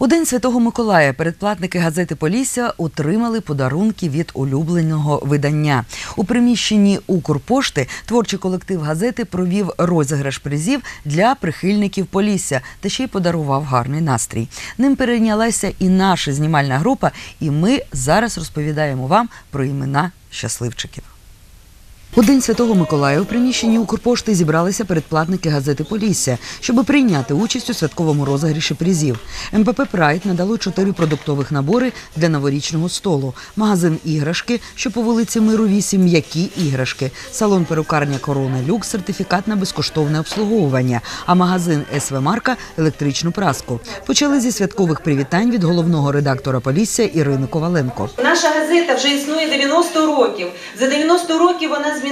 У день Святого Миколая передплатники газети Полісся отримали подарунки від улюбленого видання. У приміщенні Укрпошти творчий колектив газети провів розіграш призів для прихильників Полісся та ще й подарував гарний настрій. Ним перейнялася і наша знімальна група, і ми зараз розповідаємо вам про імена щасливчиків. У день Святого Миколая у приміщенні Укрпошти зібралися передплатники газети Полісся, щоб прийняти участь у святковому розігріші призів. МПП Прайд надало чотири продуктових набори для новорічного столу, магазин іграшки, що по вулиці Миру 8, м'які іграшки, салон перукарня Корона Люкс, сертифікат на безкоштовне обслуговування, а магазин СВ Марка електричну праску. Почали зі святкових привітань від головного редактора Полісся Ірини Коваленко. Наша газета вже існує 90 років. За 90 років вона змінила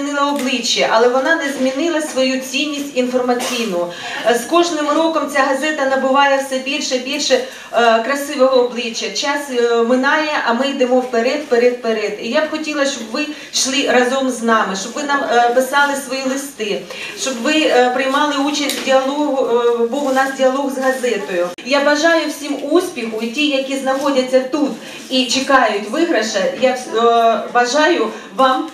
обличчя, але вона не змінила свою цінність інформаційну. Е, З кожним роком ця газета набуває все більше і більше е, красивого обличчя. Час е, минає, а ми йдемо вперед, вперед, вперед. І я б хотіла, щоб ви йшли разом з нами, щоб ви нам писали свої листи, щоб ви приймали участь в діалогу, був у нас діалог з газетою. Я бажаю всім успіху, і ті, які знаходяться тут і чекають виграша, я бажаю вам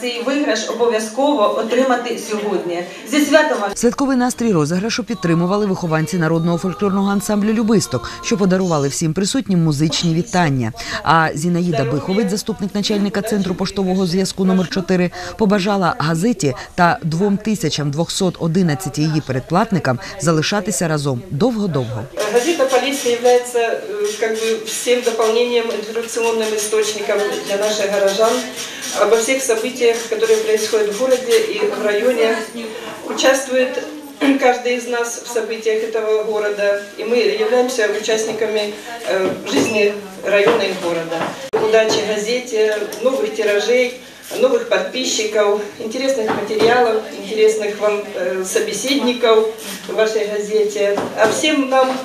цей виграш обов'язково отримати сьогодні. Зі святом вас! Святковий настрій розіграшу підтримували вихованці народного фольклорного ансамблю Любисток, що подарували всім присутнім музичні вітання. А Зінаїда Биховець, заступник начальника центру поштового зв'язку номер 4 побажала газеті та 2211 її передплатникам залишатися разом довго-довго. Газета «Полиция» является э, как бы всем дополнением, информационным источником для наших горожан обо всех событиях, которые происходят в городе и в районе. Участвует каждый из нас в событиях этого города, и мы являемся участниками э, жизни района и города. Удачи газете, новых тиражей, новых подписчиков, интересных материалов, интересных вам э, собеседников в вашей газете. А всем нам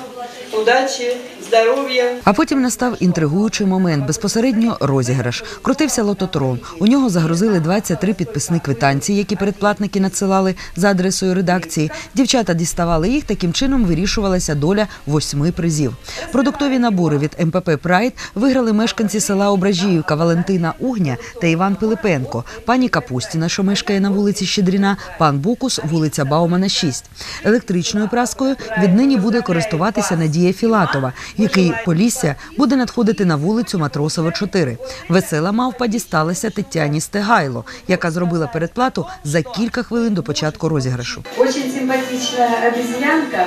удачи, здоровья, А потім настав інтригуючий момент. Безпосередньо розіграш. Крутився лототрон. У нього загрузили 23 підписні квитанції, які передплатники надсилали за адресою редакції. Дівчата діставали їх. Таким чином вирішувалася доля восьми призів. Продуктові набори від МПП Прайд виграли мешканці села Ображіївка Валентина Угня та Іван Пилипенко, пані Капустіна, що мешкає на вулиці Щедріна, пан Букус, вулиця Баумана, 6. Електричною праскою віднині буде користуватися Надія Філатова, який Полісся буде надходити на вулицю Матросова, 4. Весела мавпа дісталася Тетяні Стегайло, яка зробила передплату за кілька хвилин до початку розіграшу. Дуже симпатична обезьянка.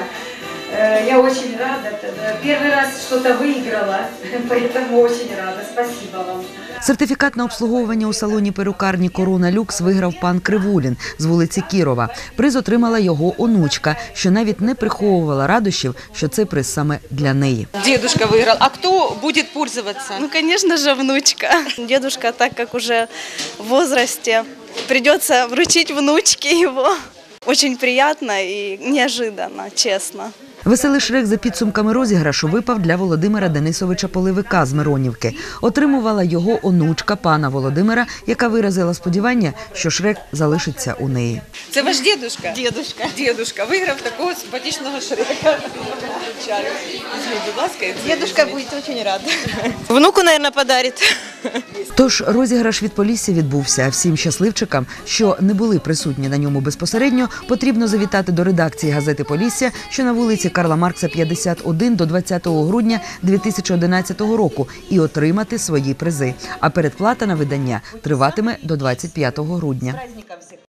Э, Я очень рада. Э, Первый раз что-то выиграла, поэтому очень рада. Спасибо вам. Сертифікат на обслуговування у салоні перукарні Корона Люкс виграв пан Кривулін з вулиці Кірова. Приз отримала його онучка, що навіть не приховувала радощів, що це приз саме для неї. Дедушка выиграл. А кто будет пользоваться? Ну, конечно же, внучка. Дедушка, так как уже в возрасте, придется вручить внучке его. Очень приятно и неожиданно, честно. Веселий шрек за підсумками розіграшу випав для Володимира Денисовича Поливика з Миронівки. Отримувала його онучка пана Володимира, яка виразила сподівання, що шрек залишиться у неї. Це ваш дедушка? Дедушка. Дедушка виграв такого симпатичного шрека. Будь ласка. і Дедушка будет очень. Внуку, наверное, подарит. Тож розіграш від Полісся відбувся. Всім щасливчикам, що не були присутні на ньому безпосередньо, потрібно завітати до редакції газети Полісся, що на вулиці Карла Маркса 51 до 20 грудня 2011 року, і отримати свої призи. А передплата на видання триватиме до 25 грудня.